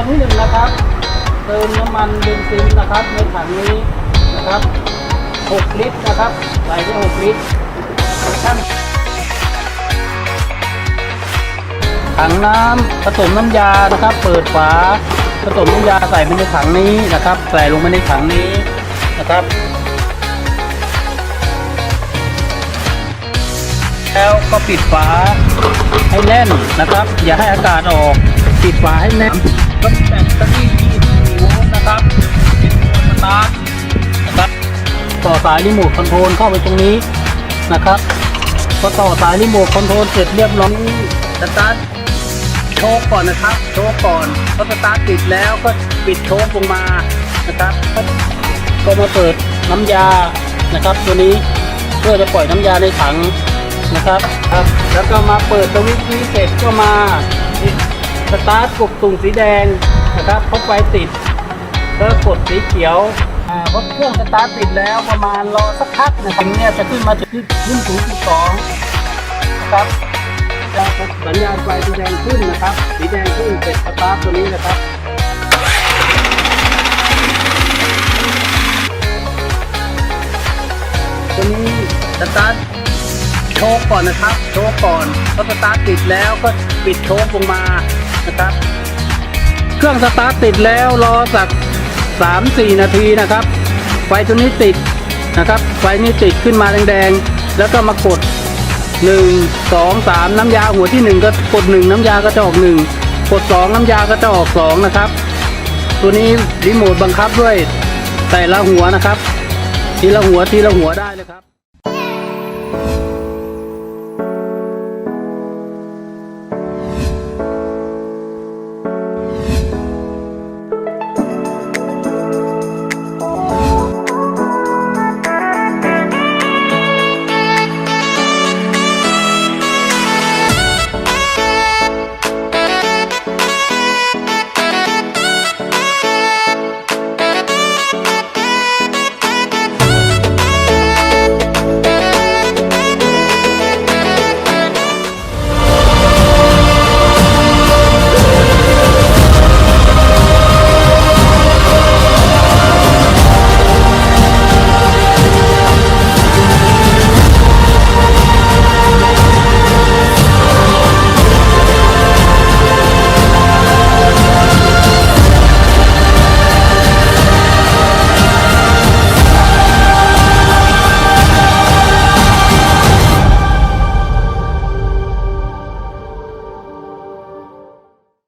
อนที่หนึ่งนะครับ เติมน้ำมันเบนซินนะครับในถังนี้นะครับ 6 ลิตรนะครับ ใส่ได้6ลิตรช่างถังน้ำผสมน้ำยานะครับ เปิดฝาผสมน้ำยาใส่ไปในถังนี้นะครับ ใส่ลงไปในถังนี้นะครับ แล้วก็ปิดฝาให้แน่นนะครับ อย่าให้อากาศออก ปิดฝาให้แน่น ก็แบตเตอรี่24โวลต์นะครับเป็นตัวสตาร์ทนะครับ ต่อสายรีโมทคอนโทรลเข้าไปตรงนี้นะครับพอต่อสายรีโมทคอนโทรลเสร็จเรียบร้อยสตาร์ทโชคก่อนนะครับ โชคก่อนพอสตาร์ทติดแล้วก็ปิดโชคลงมานะครับ ก็มาเปิดน้ำยานะครับ ตัวนี้เพื่อจะปล่อยน้ำยาในถังนะครับครับ แล้วก็มาเปิดสวิตช์นี้เสร็จก็มา สตาร์ทกดตุ่มสีแดงนะครับพอไฟติดแล้วกดสีเขียวอ่าพอเครื่องสตาร์ทติดแล้วประมาณรอสักพักนะครับเนี่ยจะขึ้นมาจะขึ้นขึ้นถึงจุดสองนะครับจะสัญญาณไฟสีแดงขึ้นนะครับ สีแดงขึ้นเสร็จสตาร์ทตัวนี้นะครับตัวนี้สตาร์ท ก่อนนะครับ โชว์ก่อนพอสตาร์ทติดแล้วก็ปิดโชว์ลงมานะครับ เครื่องสตาร์ทติดแล้วรอสัก 3-4 นาทีนะครับ ไฟตัวนี้ติดนะครับไฟนี้ติดขึ้นมาแดงๆ แล้วก็มากด 1 2 3 น้ำยาหัวที่ 1 ก็กด 1 น้ำยาก็จะออก 1 กด 2 น้ำยาก็จะออก 2 นะครับ ตัวนี้รีโมทบังคับด้วยแต่ละหัวนะครับ ทีละหัวทีละหัวได้เลยครับ